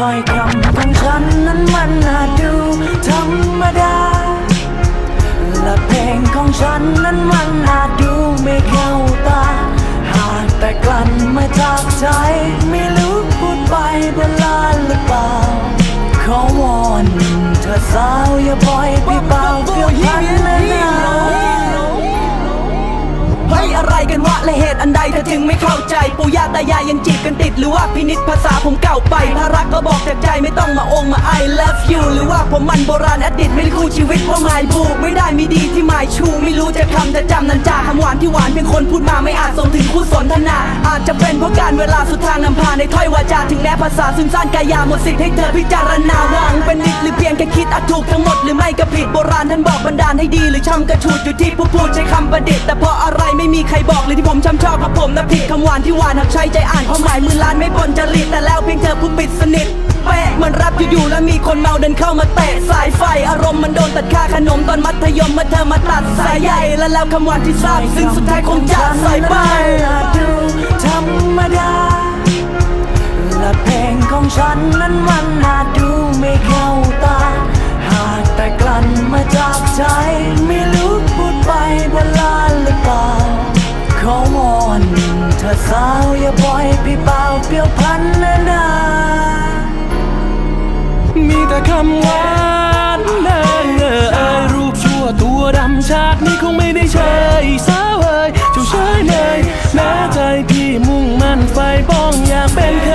ถ้อยคำของฉันนั้นมันน่าดูธรรมดา และเพลงของฉันนั้นมันอาจดูไม่เข้าตา หากแต่กลั่นมาจากใจ ไม่รู้พูดไปบนลานหรือเปล่า ขอวอนเธอสาวอย่าปล่อยพี่เบาเปลี่ยวพันนะนะเฮ้ยอะไรกันวะและเห อันใดเธอถึงไม่เข้าใจ ปู่ย่าตายายยังจีบกันติด หรือว่าพินิษภาษาผมเก่าไป ถ้ารักก็บอกจากใจไม่ต้องมาองมา I love you หรือว่าผมมันโบราณอดีตไม่ได้คู่ชีวิตเพราะหมายผูกไม่ได้มีดีที่หมายชู ไม่รู้จะคำจะจำนันจาคำหวานที่หวานเพียงคนพูดมาไม่อาจส่งถึงคู่สนทนา อาจจะเป็นเพราะการเวลาสุดทางนำพาในถ้อยวาจาถึงแม้ภาษาซึมซ่านกายาหมดสิทธิ์ให้เธอพิจารณาหวังเป็นนิดหรือเพียงแค่คิดอาจถูกทั้งหมดหรือไม่ก็ผิดโบราณท่านบอกบันดาลให้ดี หรือช่ำกระชูดอยู่ที่ผู้พูดใช้คำประดิษฐ์แต่เพราะอะไรไม่มีใครบอกเลยที่ผมช้ำชอบเพระผมนะผิดคำหวานที่หวานหากใช้ใจอ่านความหมายมือล้านไม่ปนจริตแต่แล้วเพียงเธอผู้ปิดสนิทเป๊ะเหมือนรับอยู่ๆแล้วมีคนเมาเดินเข้ามาเตะสายไฟ อารมณ์มันโดนตัดค่าขนมตอนมัธยมเมาเธอมาตัดสายใหญ่และแล้วคำหวานที่ทราบซึ่งสุดท้ายคงจะใส่ไป เธอสาวอย่าปล่อยพี่เปล่าเปลี่ยวพันนะนามีแต่คำหวานเอ่ยเอ่ยเอ่ยรูปชั่วตัวดำชาตินี้คงไม่ได้เชยสาวเอ่ยเจ้าเชยเนยแม้ใจพี่มุ่งมั่นไฟบ้องอยากเป็นเค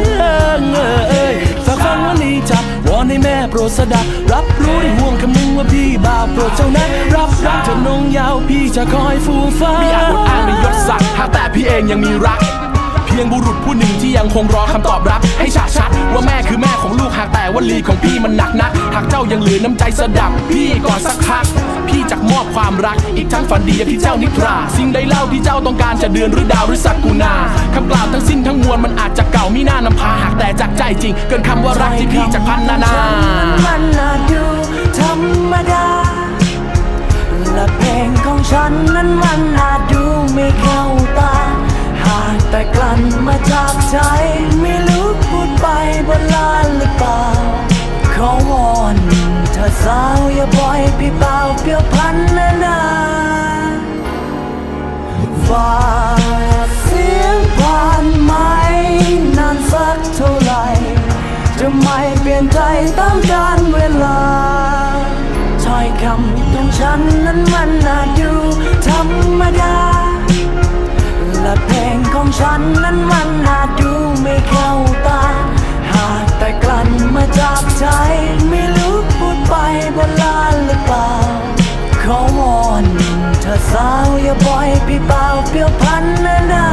ยเอ่ยเอ่ยเอ่ยฝากฟังวันนี้จับวอนให้แม่โปรดสดับรับรู้ได้ห่วงคำนึงว่าพี่บ่าวโปรดเจ้านะรับรักเธอนงยาวพี่จะคอยฟูฟ้าไมีอาจอดอ้างในยศ งยังมีรัก เพียงบุรุษผู้หนึ่งที่ยังคงรอคำตอบรับให้ฉะชัดว่าแม่คือแม่ของลูกหากแต่วลีของพี่มันหนักนัก หากเจ้ายังเหลือน้ำใจสดับ พี่ก่อนสักพัก พี่จักมอบความรัก อีกทั้งฝันดีที่เจ้านิทรา สิ่งใดเล่าที่เจ้าต้องการจะเดือนหรือดาวหรือสักกุณาคำกล่าวทั้งสิ้นทั้งมวลมันอาจจะเก่ามีหน้านำพาหากแต่จากใจจริง เกินคำว่ารักที่พี่จะพันนานามันอาจดูธรรมดาและเพลงของฉันนั้นมันอาจ ใจไม่รู้พูดไปบนลานหรือเปล่า ขอวอนเธอสาวอย่าปล่อยพี่เปล่าเปลี่ยวพันนะนาฝากเสียงผ่านไหมนานสักเท่าไหร่จะไม่เปลี่ยนใจตามกาลเวลาถ้อยคำของฉันนั้นมันน่าดูธรรมดาและเพลงของ ฉันนั้นมันอาจดูไม่เข้าตา หากแต่กลั่นมาจากใจ ไม่รู้พูดไปบนลานหรือเปล่า ขอวอนเธอสาวอย่าปล่อยพี่เปล่าเปลี่ยวพันนะนา